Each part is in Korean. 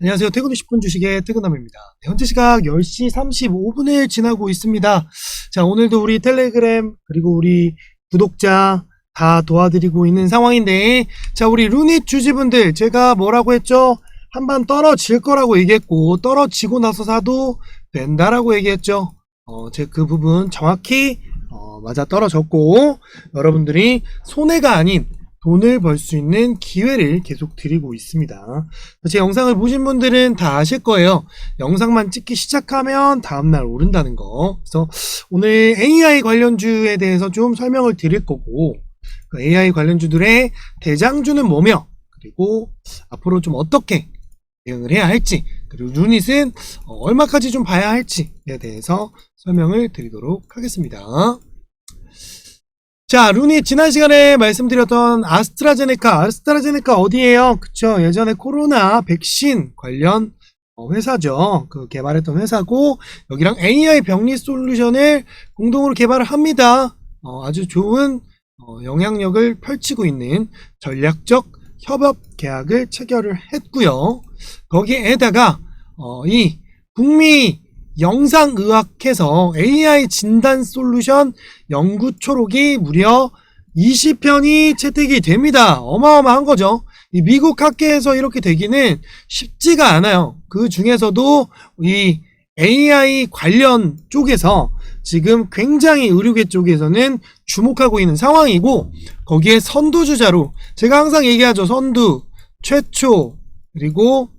안녕하세요. 퇴근 후 10분 주식의 퇴근남입니다. 네, 현재 시각 10시 35분을 지나고 있습니다. 자, 오늘도 우리 텔레그램, 그리고 우리 구독자 다 도와드리고 있는 상황인데, 자, 우리 루닛 주주분들, 제가 뭐라고 했죠? 한 번 떨어질 거라고 얘기했고, 떨어지고 나서 사도 된다라고 얘기했죠. 어, 제 그 부분 정확히, 어, 맞아 떨어졌고, 여러분들이 손해가 아닌 돈을 벌 수 있는 기회를 계속 드리고 있습니다. 제 영상을 보신 분들은 다 아실 거예요. 영상만 찍기 시작하면 다음날 오른다는 거. 그래서 오늘 AI 관련주에 대해서 좀 설명을 드릴 거고, 그 AI 관련주들의 대장주는 뭐며, 그리고 앞으로 좀 어떻게 대응을 해야 할지, 그리고 유닛은 어, 얼마까지 좀 봐야 할지에 대해서 설명을 드리도록 하겠습니다. 자, 룬이 지난 시간에 말씀드렸던 아스트라제네카, 아스트라제네카 어디에요? 그쵸. 예전에 코로나 백신 관련 어, 회사죠. 그 개발했던 회사고, 여기랑 AI 병리 솔루션을 공동으로 개발을 합니다. 어, 아주 좋은 어, 영향력을 펼치고 있는 전략적 협업 계약을 체결을 했고요. 거기에다가 어, 이 북미 영상의학회에서 AI 진단 솔루션 연구 초록이 무려 20편이 채택이 됩니다. 어마어마한 거죠. 이 미국 학계에서 이렇게 되기는 쉽지가 않아요. 그 중에서도 이 AI 관련 쪽에서 지금 굉장히 의료계 쪽에서는 주목하고 있는 상황이고 거기에 선두주자로 제가 항상 얘기하죠. 선두, 최초, 그리고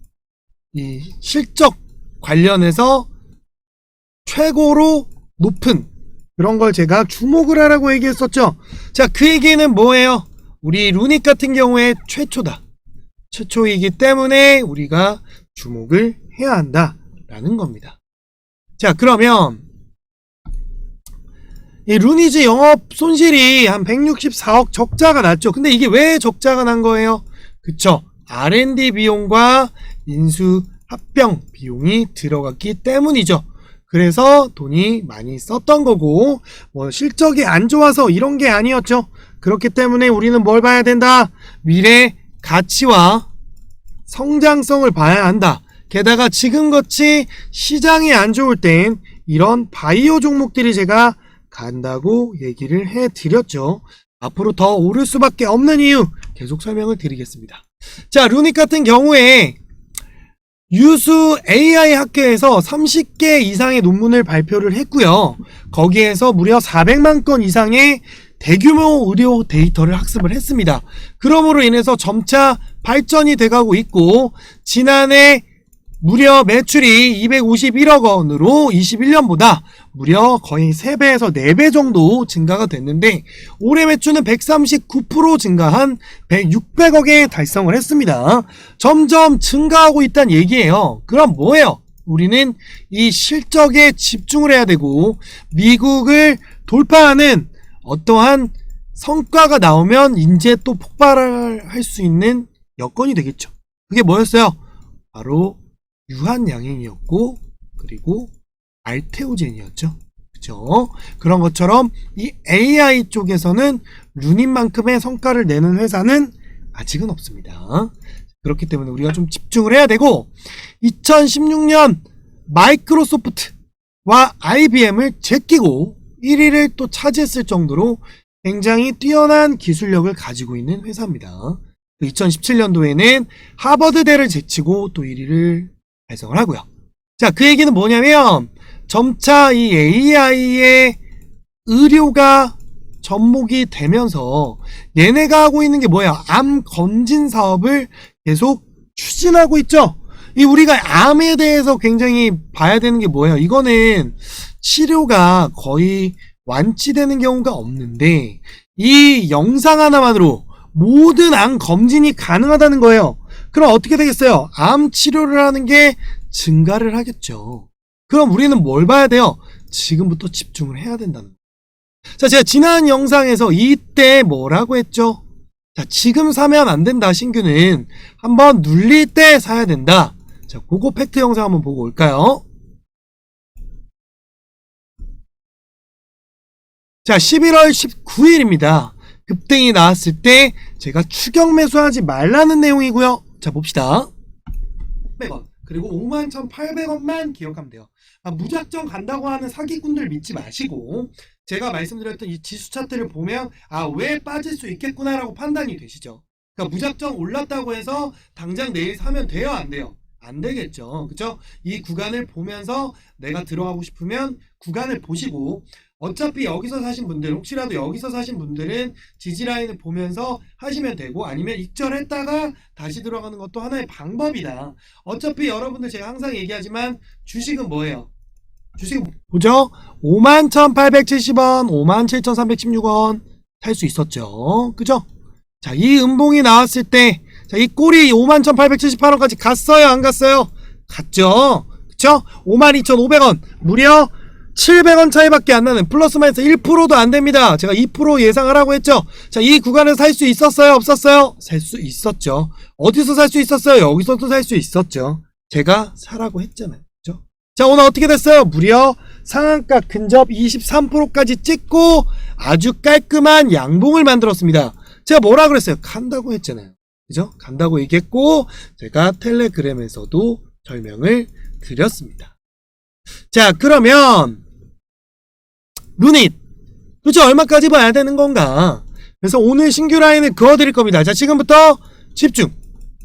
이 실적 관련해서 최고로 높은 그런 걸 제가 주목을 하라고 얘기했었죠. 자, 그 얘기는 뭐예요? 우리 루닉 같은 경우에 최초다. 최초이기 때문에 우리가 주목을 해야 한다라는 겁니다. 자, 그러면 이 루니즈 영업 손실이 한 164억 적자가 났죠. 근데 이게 왜 적자가 난 거예요? 그쵸. R&D 비용과 인수 합병 비용이 들어갔기 때문이죠. 그래서 돈이 많이 썼던 거고, 뭐 실적이 안 좋아서 이런 게 아니었죠. 그렇기 때문에 우리는 뭘 봐야 된다? 미래 가치와 성장성을 봐야 한다. 게다가 지금같이 시장이 안 좋을 땐 이런 바이오 종목들이 제가 간다고 얘기를 해 드렸죠. 앞으로 더 오를 수밖에 없는 이유 계속 설명을 드리겠습니다. 자, 루닉 같은 경우에 유수 AI 학회에서 30개 이상의 논문을 발표를 했고요. 거기에서 무려 400만 건 이상의 대규모 의료 데이터를 학습을 했습니다. 그러므로 인해서 점차 발전이 돼가고 있고 지난해 무려 매출이 251억 원으로 21년보다 무려 거의 3배에서 4배 정도 증가가 됐는데 올해 매출은 139% 증가한 600억에 달성을 했습니다. 점점 증가하고 있다는 얘기예요. 그럼 뭐예요? 우리는 이 실적에 집중을 해야 되고 미국을 돌파하는 어떠한 성과가 나오면 이제 또 폭발할 수 있는 여건이 되겠죠. 그게 뭐였어요? 바로 유한 양행이었고 그리고 알테오젠이었죠. 그죠? 그런 것처럼 이 AI 쪽에서는 루닛만큼의 성과를 내는 회사는 아직은 없습니다. 그렇기 때문에 우리가 좀 집중을 해야 되고 2016년 마이크로소프트와 IBM을 제끼고 1위를 또 차지했을 정도로 굉장히 뛰어난 기술력을 가지고 있는 회사입니다. 2017년도에는 하버드대를 제치고 또 1위를 달성을 하고요. 자, 그 얘기는 뭐냐면 점차 이 AI의 의료가 접목이 되면서 얘네가 하고 있는 게 뭐야? 암 검진 사업을 계속 추진하고 있죠. 이 우리가 암에 대해서 굉장히 봐야 되는 게 뭐예요? 이거는 치료가 거의 완치되는 경우가 없는데 이 영상 하나만으로 모든 암 검진이 가능하다는 거예요. 그럼 어떻게 되겠어요? 암 치료를 하는 게 증가를 하겠죠. 그럼 우리는 뭘 봐야 돼요? 지금부터 집중을 해야 된다는 거예요. 자, 제가 지난 영상에서 이때 뭐라고 했죠? 자, 지금 사면 안 된다, 신규는. 한번 눌릴 때 사야 된다. 자, 그거 팩트 영상 한번 보고 올까요? 자, 11월 19일입니다. 급등이 나왔을 때 제가 추격 매수하지 말라는 내용이고요. 자, 봅시다. 1,600원 그리고 51,800원만 기억하면 돼요. 아, 무작정 간다고 하는 사기꾼들 믿지 마시고 제가 말씀드렸던 이 지수 차트를 보면 아 왜 빠질 수 있겠구나라고 판단이 되시죠. 그러니까 무작정 올랐다고 해서 당장 내일 사면 돼요 안 돼요? 안 되겠죠. 그죠? 이 구간을 보면서 내가 들어가고 싶으면 구간을 보시고 어차피 여기서 사신 분들 혹시라도 여기서 사신 분들은 지지라인을 보면서 하시면 되고 아니면 익절했다가 다시 들어가는 것도 하나의 방법이다. 어차피 여러분들 제가 항상 얘기하지만 주식은 뭐예요? 주식은 보죠? 51,870원, 57,316원 살 수 있었죠. 그죠? 자, 이 음봉이 나왔을 때, 자, 이 꼴이 51,878원까지 갔어요? 안 갔어요? 갔죠? 그쵸? 52,500원. 무려 700원 차이밖에 안 나는 플러스 마이너스 1%도 안 됩니다. 제가 2% 예상하라고 했죠. 자, 이 구간에서 살수 있었어요? 없었어요? 살 수 있었죠. 어디서 살 수 있었어요? 여기서도 살 수 있었죠. 제가 사라고 했잖아요. 자, 오늘 어떻게 됐어요? 무려 상한가 근접 23%까지 찍고 아주 깔끔한 양봉을 만들었습니다. 제가 뭐라 그랬어요? 간다고 했잖아요. 그죠? 간다고 얘기했고, 제가 텔레그램에서도 설명을 드렸습니다. 자, 그러면, 루닛. 도대체 얼마까지 봐야 되는 건가? 그래서 오늘 신규 라인을 그어드릴 겁니다. 자, 지금부터 집중.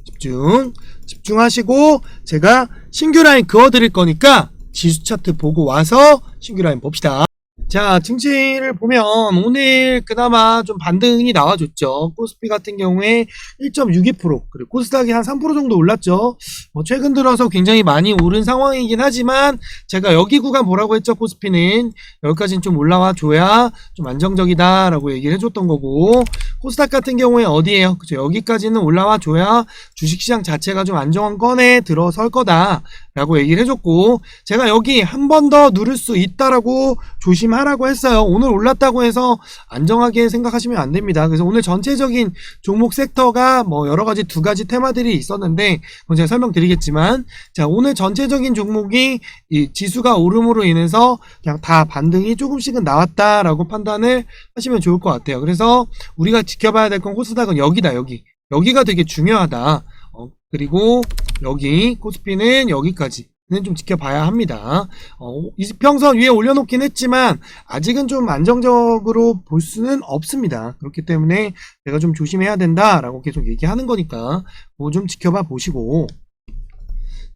집중. 집중하시고, 제가 신규 라인 그어드릴 거니까, 지수 차트 보고 와서 신규 라인 봅시다. 자, 증시를 보면 오늘 그나마 좀 반등이 나와줬죠. 코스피 같은 경우에 1.62% 그리고 코스닥이 한 3% 정도 올랐죠. 뭐 최근 들어서 굉장히 많이 오른 상황이긴 하지만 제가 여기 구간 보라고 했죠. 코스피는 여기까지는 좀 올라와 줘야 좀 안정적이다라고 얘기를 해줬던 거고 코스닥 같은 경우에 어디에요? 그죠? 여기까지는 올라와 줘야 주식시장 자체가 좀 안정권에 들어설 거다라고 얘기를 해줬고 제가 여기 한 번 더 누를 수 있다라고 조심 하라고 했어요. 오늘 올랐다고 해서 안정하게 생각하시면 안 됩니다. 그래서 오늘 전체적인 종목 섹터가 뭐 여러 가지 두 가지 테마들이 있었는데 그건 제가 설명드리겠지만 자 오늘 전체적인 종목이 이 지수가 오름으로 인해서 그냥 다 반등이 조금씩은 나왔다라고 판단을 하시면 좋을 것 같아요. 그래서 우리가 지켜봐야 될 건 코스닥은 여기다 여기 여기가 되게 중요하다. 어, 그리고 여기 코스피는 여기까지. 는좀 지켜봐야 합니다. 어, 이평선 위에 올려놓긴 했지만 아직은 좀 안정적으로 볼 수는 없습니다. 그렇기 때문에 내가 좀 조심해야 된다라고 계속 얘기하는 거니까 뭐 좀 지켜봐 보시고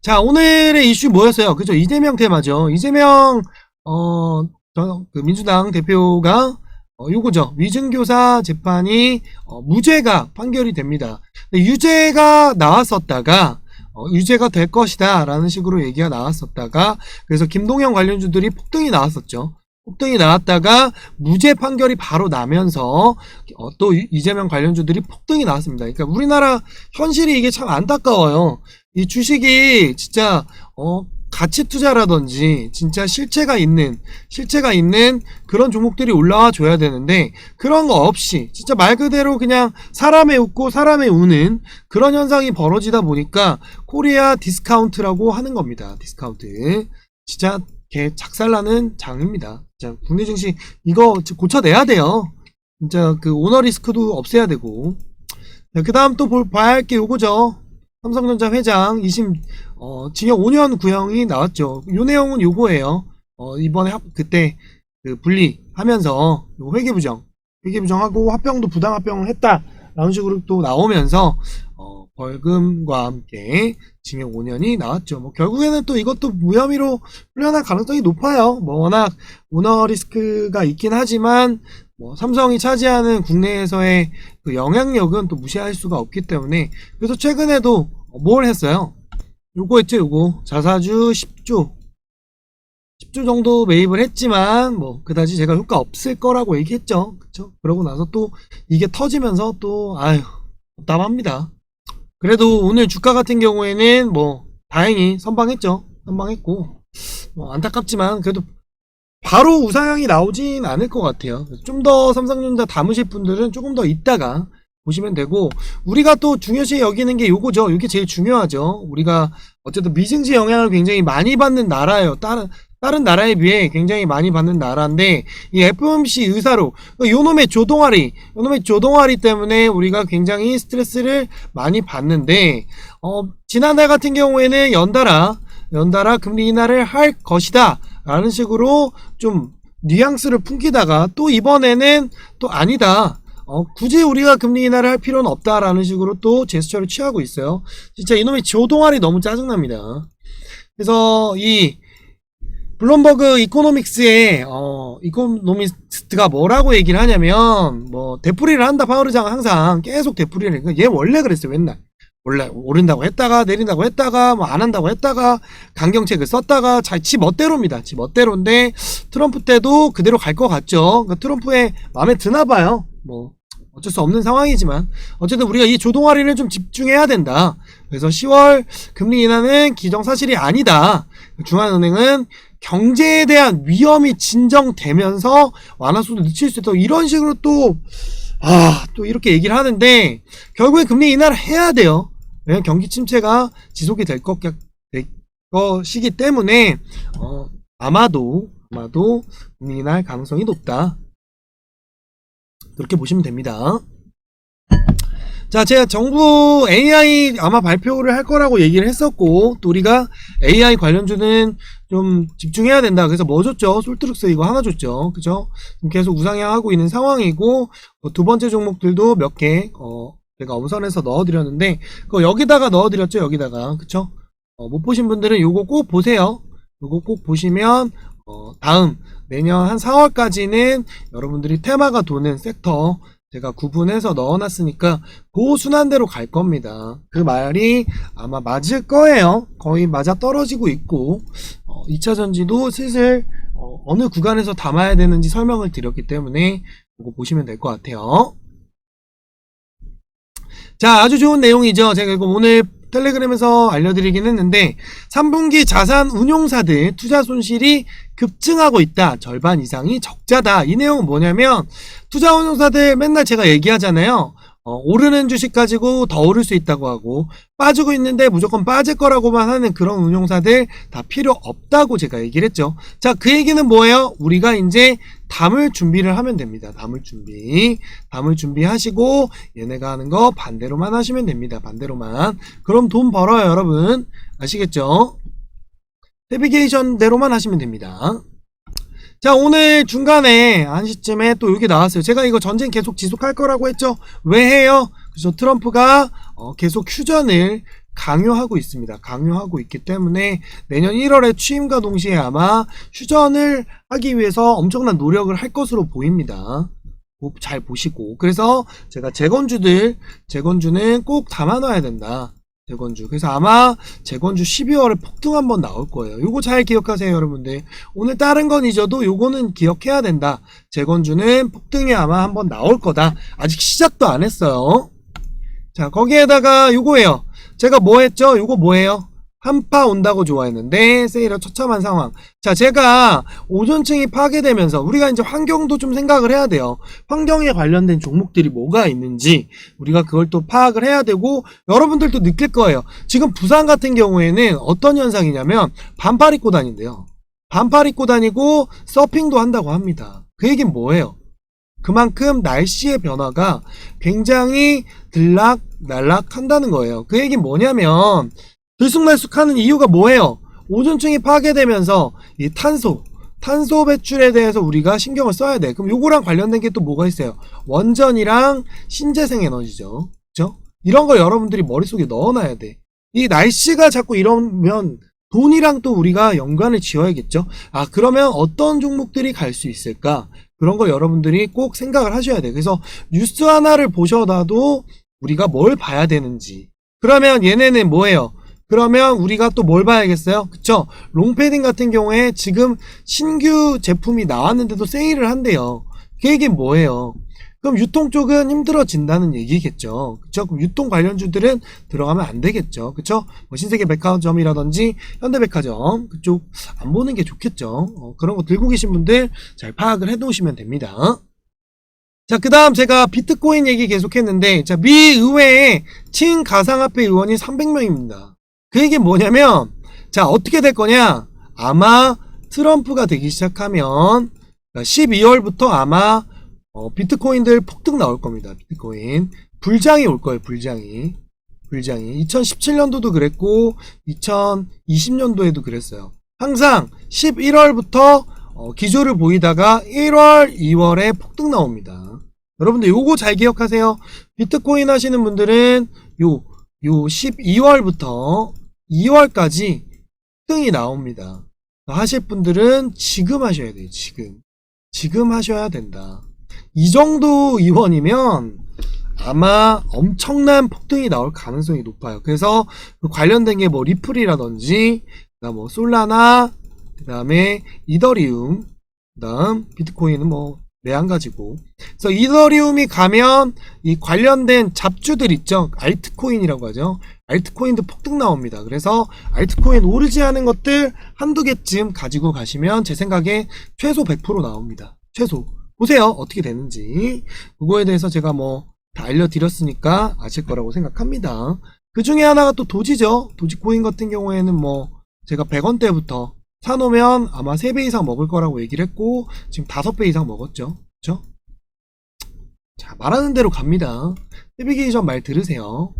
자 오늘의 이슈 뭐였어요? 그죠 이재명 테마죠. 이재명 어, 저, 그 민주당 대표가 어, 요거죠. 위증교사 재판이 어, 무죄가 판결이 됩니다. 유죄가 나왔었다가 어, 유죄가 될 것이다 라는 식으로 얘기가 나왔었다가 그래서 김동영 관련주들이 폭등이 나왔었죠. 폭등이 나왔다가 무죄 판결이 바로 나면서 어, 또 이- 이재명 관련주들이 폭등이 나왔습니다. 그러니까 우리나라 현실이 이게 참 안타까워요. 이 주식이 진짜 어, 가치 투자라든지 진짜 실체가 있는 실체가 있는 그런 종목들이 올라와 줘야 되는데 그런 거 없이 진짜 말 그대로 그냥 사람에 웃고 사람에 우는 그런 현상이 벌어지다 보니까 코리아 디스카운트라고 하는 겁니다. 디스카운트. 진짜 개 작살나는 장입니다. 진짜 국내 증시 이거 고쳐내야 돼요. 진짜 그 오너 리스크도 없애야 되고. 그 다음 또 볼, 봐야 할 게 요거죠. 삼성전자 회장 20, 어, 징역 5년 구형이 나왔죠. 요 내용은 요거예요. 어, 이번에 합, 그때 그 분리하면서 요 회계 부정, 회계 부정하고 합병도 부당 합병을 했다. 라는 식으로 또 나오면서 어, 벌금과 함께 징역 5년이 나왔죠. 뭐 결국에는 또 이것도 무혐의로 풀려날 가능성이 높아요. 뭐 워낙 오너 리스크가 있긴 하지만 뭐 삼성이 차지하는 국내에서의 그 영향력은 또 무시할 수가 없기 때문에 그래서 최근에도 뭘 했어요? 요거 했죠, 요거 자사주 10조 10조 정도 매입을 했지만 뭐 그다지 제가 효과 없을 거라고 얘기했죠. 그쵸? 그러고 나서 또 이게 터지면서 또 아유 답답합니다. 그래도 오늘 주가 같은 경우에는 뭐 다행히 선방했죠. 선방했고 뭐 안타깝지만 그래도 바로 우상향이 나오진 않을 것 같아요. 좀 더 삼성전자 담으실 분들은 조금 더 있다가 보시면 되고 우리가 또 중요시 여기는 게 요거죠. 이게 제일 중요하죠. 우리가 어쨌든 미증시 영향을 굉장히 많이 받는 나라예요. 다른 다른 나라에 비해 굉장히 많이 받는 나라인데 이 FOMC 의사로 그 요놈의 조동아리 요놈의 조동아리 때문에 우리가 굉장히 스트레스를 많이 받는데 어, 지난달 같은 경우에는 연달아 연달아 금리 인하를 할 것이다 라는 식으로 좀 뉘앙스를 풍기다가 또 이번에는 또 아니다 어, 굳이 우리가 금리 인하를 할 필요는 없다라는 식으로 또 제스처를 취하고 있어요. 진짜 이놈의 조동아리 너무 짜증납니다. 그래서 이 블룸버그 이코노믹스의 어 이코노미스트가 뭐라고 얘기를 하냐면 뭐 되풀이를 한다 파워르장 항상. 계속 되풀이를 해. 얘 원래 그랬어요 맨날. 원래 오른다고 했다가 내린다고 했다가 뭐 안 한다고 했다가 강경책을 썼다가 자지 멋대로입니다. 지 멋대로인데 트럼프 때도 그대로 갈 것 같죠? 그러니까 트럼프의 마음에 드나 봐요. 뭐 어쩔 수 없는 상황이지만 어쨌든 우리가 이 조동아리를 좀 집중해야 된다 그래서 10월 금리 인하는 기정사실이 아니다 중앙은행은 경제에 대한 위험이 진정되면서 완화수도 늦출 수 있다. 이런 식으로 또, 아, 또 이렇게 얘기를 하는데, 결국에 금리 인하를 해야 돼요. 왜냐면 경기 침체가 지속이 될, 것, 될 것이기 때문에, 어, 아마도, 아마도 금리 인하할 가능성이 높다. 그렇게 보시면 됩니다. 자, 제가 정부 AI 아마 발표를 할 거라고 얘기를 했었고, 또 우리가 AI 관련주는 좀 집중해야 된다. 그래서 뭐 줬죠? 솔트룩스 이거 하나 줬죠. 그죠? 계속 우상향하고 있는 상황이고, 어, 두 번째 종목들도 몇 개, 어, 제가 엄선해서 넣어드렸는데, 그거 여기다가 넣어드렸죠? 여기다가. 그쵸? 어, 못 보신 분들은 요거 꼭 보세요. 요거 꼭 보시면, 어, 다음, 내년 한 4월까지는 여러분들이 테마가 도는 섹터, 제가 구분해서 넣어놨으니까 그 순환대로 갈 겁니다. 그 말이 아마 맞을 거예요. 거의 맞아 떨어지고 있고 어, 2차 전지도 슬슬 어, 느 구간에서 담아야 되는지 설명을 드렸기 때문에 그거 보시면 될 것 같아요. 자, 아주 좋은 내용이죠. 제가 이거 오늘 텔레그램에서 알려드리긴 했는데 3분기 자산 운용사들 투자 손실이 급증하고 있다. 절반 이상이 적자다. 이 내용은 뭐냐면 투자 운용사들 맨날 제가 얘기하잖아요. 어, 오르는 주식 가지고 더 오를 수 있다고 하고 빠지고 있는데 무조건 빠질 거라고만 하는 그런 운용사들 다 필요 없다고 제가 얘기를 했죠. 자, 그 얘기는 뭐예요? 우리가 이제 담을 준비를 하면 됩니다. 담을 준비. 담을 준비하시고 얘네가 하는 거 반대로만 하시면 됩니다. 반대로만. 그럼 돈 벌어요, 여러분. 아시겠죠? 내비게이션대로만 하시면 됩니다. 자, 오늘 중간에 한 시쯤에 또 여기 나왔어요. 제가 이거 전쟁 계속 지속할 거라고 했죠. 왜 해요? 그래서 트럼프가 어, 계속 휴전을 강요하고 있습니다. 강요하고 있기 때문에 내년 1월에 취임과 동시에 아마 휴전을 하기 위해서 엄청난 노력을 할 것으로 보입니다. 보- 잘 보시고. 그래서 제가 재건주들, 재건주는 꼭 담아놔야 된다. 재건주. 그래서 아마 재건주 12월에 폭등 한번 나올 거예요. 요거 잘 기억하세요, 여러분들. 오늘 다른 건 잊어도 요거는 기억해야 된다. 재건주는 폭등이 아마 한번 나올 거다. 아직 시작도 안 했어요. 자, 거기에다가 요거예요. 제가 뭐 했죠? 요거 뭐예요? 한파 온다고 좋아했는데 세일을 처참한 상황. 자, 제가 오존층이 파괴되면서 우리가 이제 환경도 좀 생각을 해야 돼요. 환경에 관련된 종목들이 뭐가 있는지 우리가 그걸 또 파악을 해야 되고 여러분들도 느낄 거예요. 지금 부산 같은 경우에는 어떤 현상이냐면 반팔 입고 다닌대요. 반팔 입고 다니고 서핑도 한다고 합니다. 그 얘기는 뭐예요? 그만큼 날씨의 변화가 굉장히 들락날락 한다는 거예요. 그 얘기는 뭐냐면 들쑥날쑥 하는 이유가 뭐예요? 오존층이 파괴되면서 이 탄소, 탄소 배출에 대해서 우리가 신경을 써야 돼. 그럼 요거랑 관련된 게 또 뭐가 있어요? 원전이랑 신재생 에너지죠. 그죠? 이런 걸 여러분들이 머릿속에 넣어놔야 돼. 이 날씨가 자꾸 이러면 돈이랑 또 우리가 연관을 지어야겠죠? 아, 그러면 어떤 종목들이 갈 수 있을까? 그런 걸 여러분들이 꼭 생각을 하셔야 돼. 그래서 뉴스 하나를 보셔도 우리가 뭘 봐야 되는지. 그러면 얘네는 뭐예요? 그러면 우리가 또 뭘 봐야겠어요? 그쵸? 롱패딩 같은 경우에 지금 신규 제품이 나왔는데도 세일을 한대요. 그 얘기는 뭐예요? 그럼 유통 쪽은 힘들어진다는 얘기겠죠. 그쵸? 그럼 유통 관련주들은 들어가면 안 되겠죠. 그쵸? 뭐 신세계 백화점이라든지 현대백화점 그쪽 안 보는 게 좋겠죠. 어, 그런 거 들고 계신 분들 잘 파악을 해 놓으시면 됩니다. 자, 그 다음 제가 비트코인 얘기 계속 했는데, 자, 미 의회에 친가상화폐 의원이 300명입니다. 그 얘기 뭐냐면, 자, 어떻게 될 거냐? 아마 트럼프가 되기 시작하면 12월부터 아마 어, 비트코인들 폭등 나올 겁니다. 비트코인 불장이 올 거예요. 불장이 불장이 2017년도도 그랬고 2020년도에도 그랬어요. 항상 11월부터 어, 기조를 보이다가 1월, 2월에 폭등 나옵니다. 여러분들 요거 잘 기억하세요. 비트코인 하시는 분들은 요, 요 12월부터 2월까지 폭등이 나옵니다. 하실 분들은 지금 하셔야 돼요. 지금. 지금 하셔야 된다. 이 정도 이원이면 아마 엄청난 폭등이 나올 가능성이 높아요. 그래서 그 관련된 게 뭐 리플이라든지, 뭐 솔라나, 그 다음에 이더리움, 그 다음 비트코인은 뭐 매한가지고. 그래서 이더리움이 가면 이 관련된 잡주들 있죠. 알트코인이라고 하죠. 알트코인도 폭등 나옵니다. 그래서 알트코인 오르지 않은 것들 한두 개쯤 가지고 가시면 제 생각에 최소 100% 나옵니다. 최소. 보세요. 어떻게 되는지. 그거에 대해서 제가 뭐 다 알려드렸으니까 아실 거라고 생각합니다. 그 중에 하나가 또 도지죠. 도지코인 같은 경우에는 뭐 제가 100원대부터 사놓으면 아마 3배 이상 먹을 거라고 얘기를 했고 지금 5배 이상 먹었죠. 그쵸? 자, 말하는 대로 갑니다. 내비게이션 말 들으세요.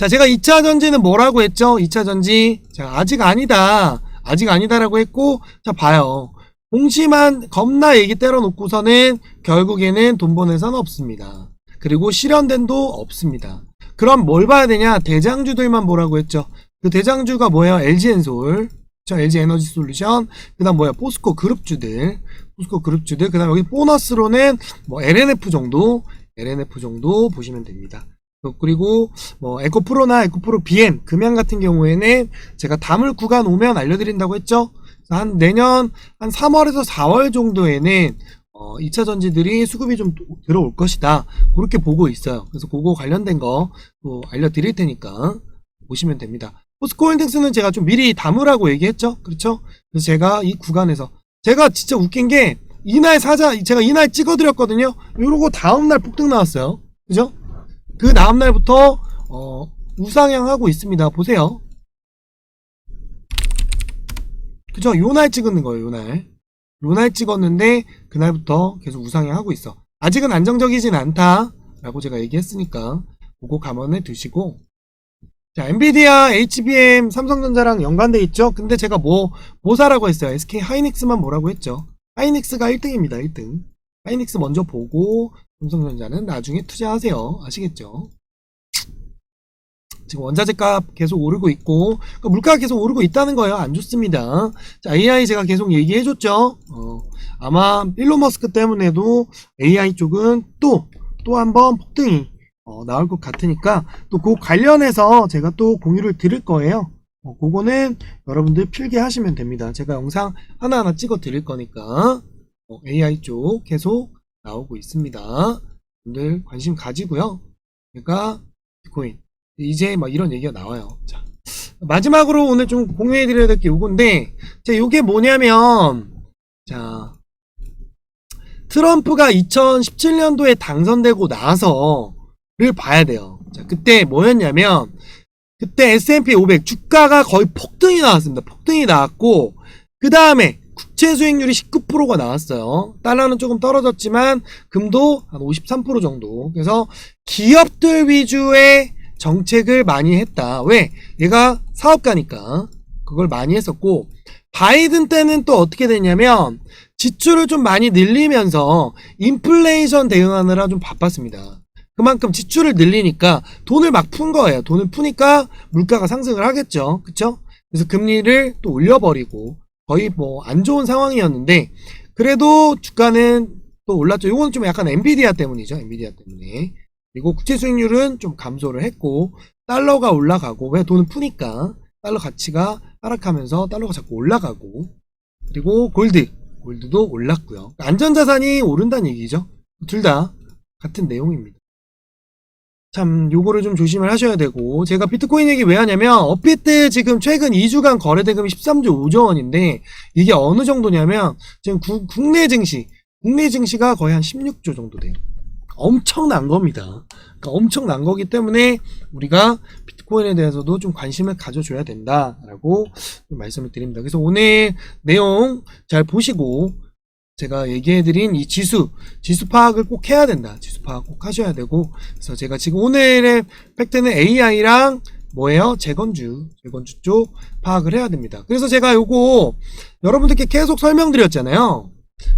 자, 제가 2차 전지는 뭐라고 했죠? 2차 전지. 자, 아직 아니다. 아직 아니다라고 했고, 자, 봐요. 공시만 겁나 얘기 때려놓고서는 결국에는 돈 버는 산 없습니다. 그리고 실현된도 없습니다. 그럼 뭘 봐야 되냐? 대장주들만 보라고 했죠. 그 대장주가 뭐예요? LG엔솔, 저 LG 에너지 솔루션, 그 다음 뭐야? 포스코 그룹주들, 포스코 그룹주들, 그 다음 여기 보너스로는 뭐 LNF 정도, LNF 정도 보시면 됩니다. 그리고 뭐 에코프로나 에코프로 BM 금양 같은 경우에는 제가 다물 구간 오면 알려드린다고 했죠. 한 내년 한 3월에서 4월 정도에는 어, 2차 전지들이 수급이 좀 들어올 것이다. 그렇게 보고 있어요. 그래서 그거 관련된 거 또 알려드릴 테니까 보시면 됩니다. 포스코홀딩스는 제가 좀 미리 담으라고 얘기했죠. 그렇죠? 그래서 제가 이 구간에서 제가 진짜 웃긴 게 이날 사자 제가 이날 찍어드렸거든요. 이러고 다음날 폭등 나왔어요. 그죠? 그 다음날부터 어, 우상향하고 있습니다. 보세요. 그죠? 요날 찍는 거예요, 요날. 요날 찍었는데, 그날부터 계속 우상향하고 있어. 아직은 안정적이진 않다. 라고 제가 얘기했으니까, 그거 감안해 두시고. 자, 엔비디아, HBM, 삼성전자랑 연관돼 있죠? 근데 제가 뭐, 뭐 사라고 했어요? SK 하이닉스만 뭐라고 했죠? 하이닉스가 1등입니다, 1등. 하이닉스 먼저 보고, 삼성전자는 나중에 투자하세요. 아시겠죠? 지금 원자재 값 계속 오르고 있고 그러니까 물가가 계속 오르고 있다는 거예요. 안 좋습니다. 자, AI 제가 계속 얘기해줬죠. 어, 아마 일론 머스크 때문에도 AI 쪽은 또 또 한번 폭등이 어, 나올 것 같으니까 또 그 관련해서 제가 또 공유를 드릴 거예요. 어, 그거는 여러분들 필기 하시면 됩니다. 제가 영상 하나하나 찍어 드릴 거니까 어, AI 쪽 계속 나오고 있습니다. 분들 관심 가지고요. 제가 비트코인 이제 막 이런 얘기가 나와요. 자, 마지막으로 오늘 좀 공유해 드려야 될 게 요건데, 자, 요게 뭐냐면, 자, 트럼프가 2017년도에 당선되고 나서를 봐야 돼요. 자, 그때 뭐였냐면, 그때 S&P 500 주가가 거의 폭등이 나왔습니다. 폭등이 나왔고, 그 다음에 국채 수익률이 19%가 나왔어요. 달러는 조금 떨어졌지만, 금도 한 53% 정도. 그래서 기업들 위주의 정책을 많이 했다. 왜? 얘가 사업가니까 그걸 많이 했었고 바이든 때는 또 어떻게 됐냐면 지출을 좀 많이 늘리면서 인플레이션 대응하느라 좀 바빴습니다. 그만큼 지출을 늘리니까 돈을 막 푼 거예요. 돈을 푸니까 물가가 상승을 하겠죠. 그쵸? 그래서 금리를 또 올려버리고 거의 뭐 안 좋은 상황이었는데 그래도 주가는 또 올랐죠. 이건 좀 약간 엔비디아 때문이죠. 엔비디아 때문에. 그리고 국채 수익률은 좀 감소를 했고 달러가 올라가고 왜 돈을 푸니까 달러 가치가 하락하면서 달러가 자꾸 올라가고 그리고 골드 골드도 올랐고요 안전자산이 오른다는 얘기죠 둘 다 같은 내용입니다 참 요거를 좀 조심을 하셔야 되고 제가 비트코인 얘기 왜 하냐면 업비트 지금 최근 2주간 거래 대금이 13조 5조 원인데 이게 어느 정도냐면 지금 구- 국내 증시 국내 증시가 거의 한 16조 정도 돼요 엄청난 겁니다. 그러니까 엄청난 거기 때문에 우리가 비트코인에 대해서도 좀 관심을 가져줘야 된다라고 좀 말씀을 드립니다. 그래서 오늘 내용 잘 보시고 제가 얘기해드린 이 지수, 지수 파악을 꼭 해야 된다. 지수 파악 꼭 하셔야 되고, 그래서 제가 지금 오늘의 팩트는 AI랑 뭐예요? 재건주, 재건주 쪽 파악을 해야 됩니다. 그래서 제가 요거 여러분들께 계속 설명드렸잖아요.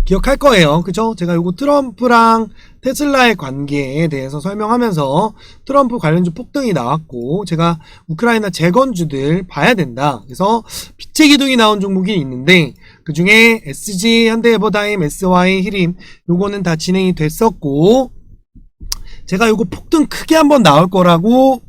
기억할 거예요. 그죠? 제가 요거 트럼프랑 테슬라의 관계에 대해서 설명하면서 트럼프 관련주 폭등이 나왔고, 제가 우크라이나 재건주들 봐야 된다. 그래서 빛의 기둥이 나온 종목이 있는데, 그 중에 SG, 현대에버다임, SY, 히림, 요거는 다 진행이 됐었고, 제가 요거 폭등 크게 한번 나올 거라고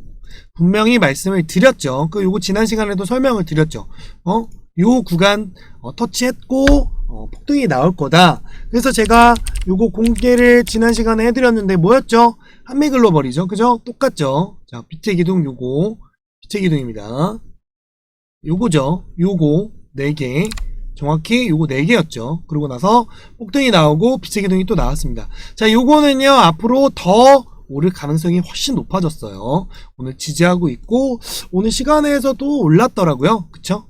분명히 말씀을 드렸죠. 그 요거 지난 시간에도 설명을 드렸죠. 어? 요 구간 어, 터치했고 어, 폭등이 나올 거다. 그래서 제가 요거 공개를 지난 시간에 해드렸는데 뭐였죠? 한미글로벌이죠. 그죠? 똑같죠? 자, 빛의 기둥 요거 빛의 기둥입니다. 요거죠. 요거 4개. 정확히 요거 4개였죠. 그러고 나서 폭등이 나오고 빛의 기둥이 또 나왔습니다. 자, 요거는요, 앞으로 더 오를 가능성이 훨씬 높아졌어요. 오늘 지지하고 있고, 오늘 시간에서도 올랐더라고요. 그쵸?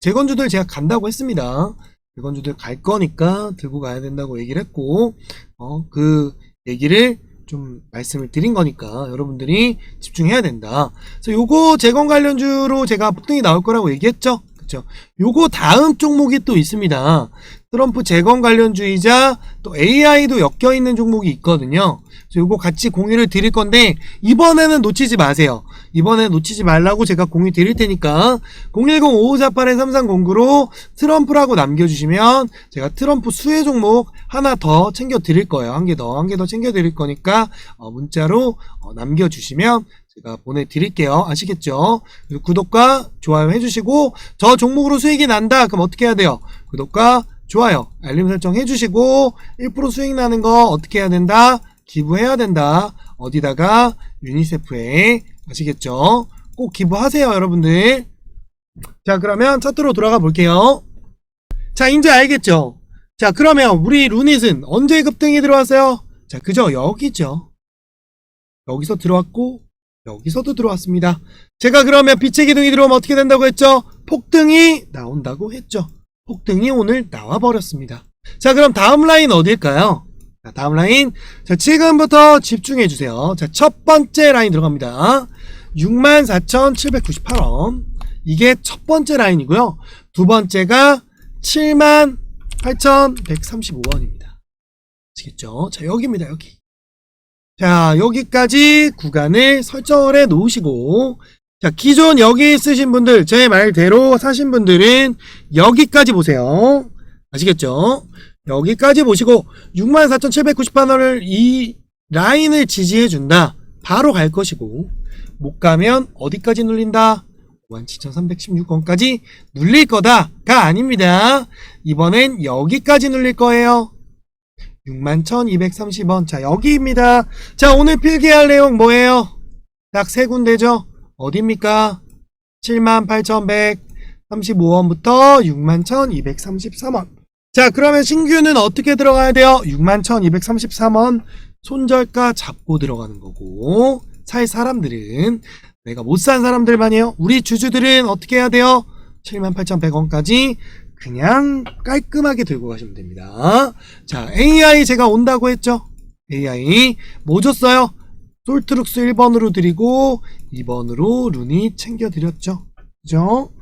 재건주들 제가 간다고 했습니다. 재건주들 갈 거니까 들고 가야 된다고 얘기를 했고, 어, 그 얘기를 좀 말씀을 드린 거니까 여러분들이 집중해야 된다. 그래서 요거 재건 관련주로 제가 폭등이 나올 거라고 얘기했죠. 그쵸? 요거 다음 종목이 또 있습니다. 트럼프 재건 관련주의자 또 AI도 엮여 있는 종목이 있거든요. 그래서 요거 같이 공유를 드릴 건데 이번에는 놓치지 마세요. 이번에 놓치지 말라고 제가 공유 드릴 테니까 010-5548-3309로 트럼프라고 남겨주시면 제가 트럼프 수혜 종목 하나 더 챙겨 드릴 거예요. 한 개 더, 한 개 더 챙겨 드릴 거니까 어, 문자로 어, 남겨주시면 제가 보내드릴게요. 아시겠죠? 구독과 좋아요 해주시고 저 종목으로 수익이 난다. 그럼 어떻게 해야 돼요? 구독과 좋아요, 알림 설정 해주시고 1% 수익 나는 거 어떻게 해야 된다? 기부해야 된다. 어디다가 유니세프에 아시겠죠? 꼭 기부하세요, 여러분들. 자, 그러면 차트로 돌아가 볼게요. 자, 이제 알겠죠? 자, 그러면 우리 루닛은 언제 급등이 들어왔어요? 자, 그죠? 여기죠. 여기서 들어왔고, 여기서도 들어왔습니다. 제가 그러면 빛의 기둥이 들어오면 어떻게 된다고 했죠? 폭등이 나온다고 했죠. 폭등이 오늘 나와버렸습니다. 자, 그럼 다음 라인 어딜까요? 자, 다음 라인. 자, 지금부터 집중해주세요. 자, 첫 번째 라인 들어갑니다. 64,798원. 이게 첫 번째 라인이고요. 두 번째가 78,135원입니다. 아시겠죠? 자, 여기입니다, 여기. 자, 여기까지 구간을 설정을 해 놓으시고, 자, 기존 여기 쓰신 분들, 제 말대로 사신 분들은 여기까지 보세요. 아시겠죠? 여기까지 보시고, 64,798원을 이 라인을 지지해 준다. 바로 갈 것이고, 못 가면 어디까지 눌린다? 57,316원까지 눌릴 거다가 아닙니다. 이번엔 여기까지 눌릴 거예요. 61,230원. 자, 여기입니다. 자, 오늘 필기할 내용 뭐예요? 딱 세 군데죠? 어딥니까? 78,135원부터 61,233원. 자, 그러면 신규는 어떻게 들어가야 돼요? 61,233원 손절가 잡고 들어가는 거고, 살 사람들은, 내가 못 산 사람들만이요. 우리 주주들은 어떻게 해야 돼요? 78,100원까지 그냥 깔끔하게 들고 가시면 됩니다. 자, AI 제가 온다고 했죠? AI 뭐 줬어요? 솔트룩스 1번으로 드리고 2번으로 루니 챙겨드렸죠. 그죠?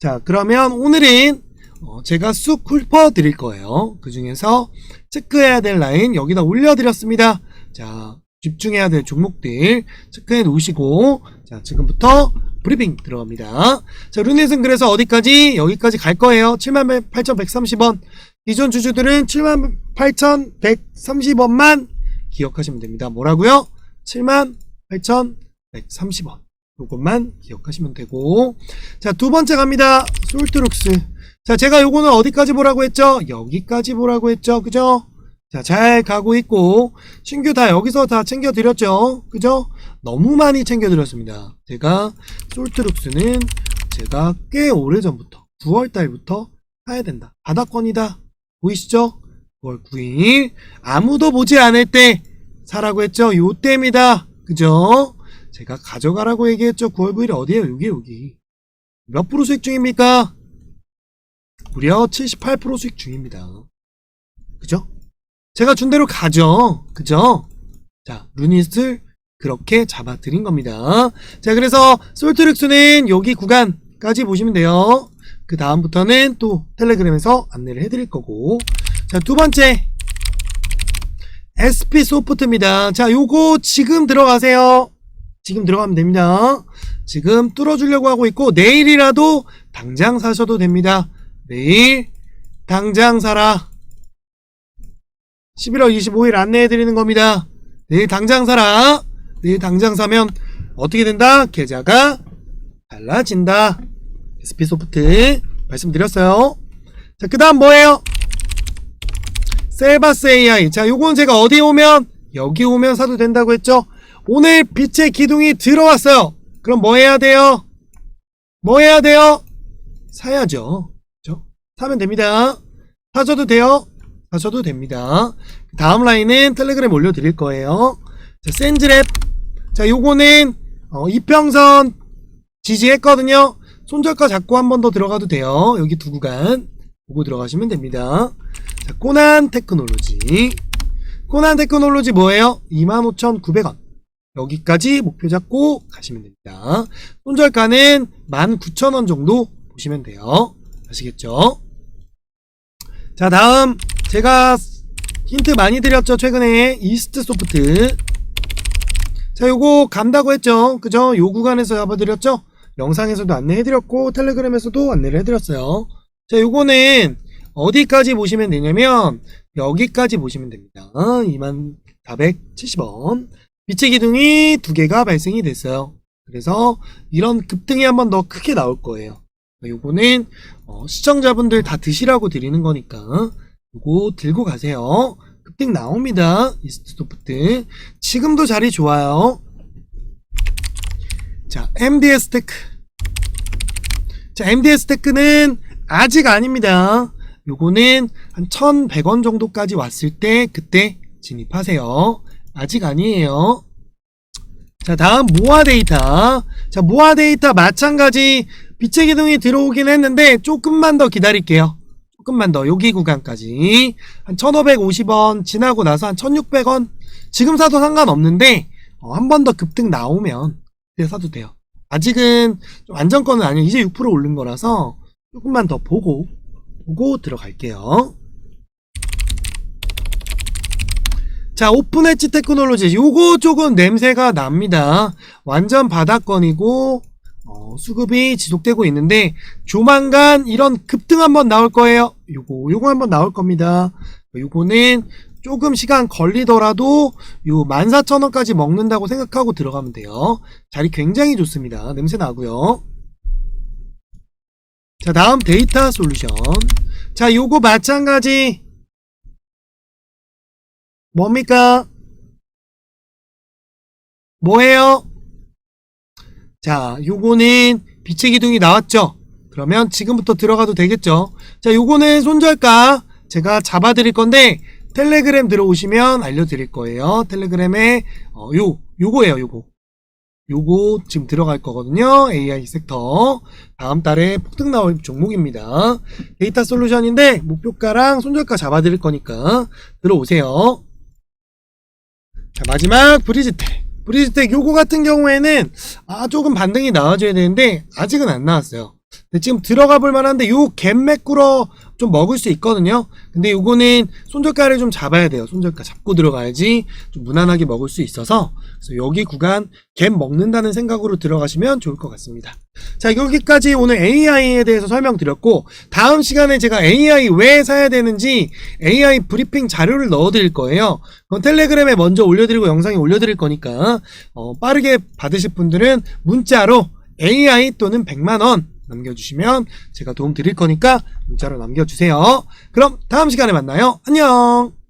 자, 그러면 오늘은 어, 제가 쑥 훑어 드릴 거예요. 그 중에서 체크해야 될 라인 여기다 올려드렸습니다. 자, 집중해야 될 종목들 체크해 놓으시고 자, 지금부터 브리핑 들어갑니다. 자, 루닛은 그래서 어디까지? 여기까지 갈 거예요. 78,130원. 기존 주주들은 78,130원만 기억하시면 됩니다. 뭐라고요? 78,130원. 요것만 기억하시면 되고. 자, 두 번째 갑니다. 솔트룩스. 자, 제가 요거는 어디까지 보라고 했죠? 여기까지 보라고 했죠? 그죠? 자, 잘 가고 있고, 신규 다 여기서 다 챙겨드렸죠? 그죠? 너무 많이 챙겨드렸습니다. 제가, 솔트룩스는 제가 꽤 오래전부터, 9월달부터 사야 된다. 바닥권이다. 보이시죠? 9월 9일. 아무도 보지 않을 때 사라고 했죠? 요 때입니다. 그죠? 제가 가져가라고 얘기했죠. 9월 9일에 어디에요? 여기 여기. 몇 프로 수익 중입니까? 무려 78% 수익 중입니다. 그죠? 제가 준 대로 가죠. 그죠? 자, 루닛을 그렇게 잡아드린 겁니다. 자, 그래서 솔트렉스는 여기 구간까지 보시면 돼요. 그 다음부터는 또 텔레그램에서 안내를 해드릴 거고. 자, 두 번째. SP 소프트입니다. 자, 요거 지금 들어가세요. 지금 들어가면 됩니다. 지금 뚫어주려고 하고 있고, 내일이라도 당장 사셔도 됩니다. 내일 당장 사라. 11월 25일 안내해드리는 겁니다. 내일 당장 사라. 내일 당장 사면 어떻게 된다? 계좌가 달라진다. SP 소프트 말씀드렸어요. 자, 그 다음 뭐예요? 셀바스 AI. 자, 요건 제가 어디 오면 여기 오면 사도 된다고 했죠? 오늘 빛의 기둥이 들어왔어요. 그럼 뭐 해야 돼요? 뭐 해야 돼요? 사야죠. 그죠? 사면 됩니다. 사셔도 돼요? 사셔도 됩니다. 다음 라인은 텔레그램 올려드릴 거예요. 자, 센즈랩. 자, 요거는, 어, 이평선 지지했거든요. 손절가 잡고 한 번 더 들어가도 돼요. 여기 두 구간. 보고 들어가시면 됩니다. 자, 코난 테크놀로지. 코난 테크놀로지 뭐예요? 25,900원. 여기까지 목표 잡고 가시면 됩니다. 손절가는 19,000원 정도 보시면 돼요. 아시겠죠? 자, 다음 제가 힌트 많이 드렸죠. 최근에 이스트 소프트. 자, 요거 간다고 했죠. 그죠? 요 구간에서 잡아드렸죠? 영상에서도 안내해드렸고, 텔레그램에서도 안내를 해드렸어요. 자, 요거는 어디까지 보시면 되냐면, 여기까지 보시면 됩니다. 2470원. 빛의 기둥이 두 개가 발생이 됐어요. 그래서 이런 급등이 한 번 더 크게 나올 거예요. 요거는 어, 시청자분들 다 드시라고 드리는 거니까 요거 들고 가세요. 급등 나옵니다. 이스트 소프트. 지금도 자리 좋아요. 자, MDS 테크. 자, MDS 테크는 아직 아닙니다. 요거는 한 1,100원 정도까지 왔을 때 그때 진입하세요. 아직 아니에요. 자, 다음 모아 데이터. 자, 모아 데이터 마찬가지 빛의 기둥이 들어오긴 했는데 조금만 더 기다릴게요. 조금만 더 여기 구간까지 한 1,550원 지나고 나서 한 1,600원 지금 사도 상관없는데 어, 한 번 더 급등 나오면 그때 사도 돼요. 아직은 좀 안정권은 아니에요. 이제 6% 오른 거라서 조금만 더 보고 보고 들어갈게요. 자, 오픈 엣지 테크놀로지. 요거 조금 냄새가 납니다. 완전 바닥권이고, 어, 수급이 지속되고 있는데, 조만간 이런 급등 한번 나올 거예요. 요거, 요거 한번 나올 겁니다. 요거는 조금 시간 걸리더라도, 요 14,000원까지 먹는다고 생각하고 들어가면 돼요. 자리 굉장히 좋습니다. 냄새 나고요. 자, 다음 데이터 솔루션. 자, 요거 마찬가지. 뭡니까? 뭐예요? 자, 요거는 빛의 기둥이 나왔죠? 그러면 지금부터 들어가도 되겠죠? 자, 요거는 손절가 제가 잡아드릴 건데, 텔레그램 들어오시면 알려드릴 거예요. 텔레그램에, 어, 요, 요거예요, 요거. 요거 지금 들어갈 거거든요. AI 섹터. 다음 달에 폭등 나올 종목입니다. 데이터 솔루션인데, 목표가랑 손절가 잡아드릴 거니까 들어오세요. 자, 마지막 브리즈텍. 브리즈텍 요거 같은 경우에는 아 조금 반등이 나와줘야 되는데 아직은 안 나왔어요. 지금 들어가 볼 만한데 요 갭맥 꾸러 좀 먹을 수 있거든요. 근데 요거는 손절가를 좀 잡아야 돼요. 손절가 잡고 들어가야지 좀 무난하게 먹을 수 있어서 그래서 여기 구간 갭 먹는다는 생각으로 들어가시면 좋을 것 같습니다. 자 여기까지 오늘 AI에 대해서 설명드렸고 다음 시간에 제가 AI 왜 사야 되는지 AI 브리핑 자료를 넣어드릴 거예요. 그건 텔레그램에 먼저 올려드리고 영상에 올려드릴 거니까 어, 빠르게 받으실 분들은 문자로 AI 또는 100만원 남겨주시면 제가 도움 드릴 거니까 문자로 남겨주세요. 그럼 다음 시간에 만나요. 안녕!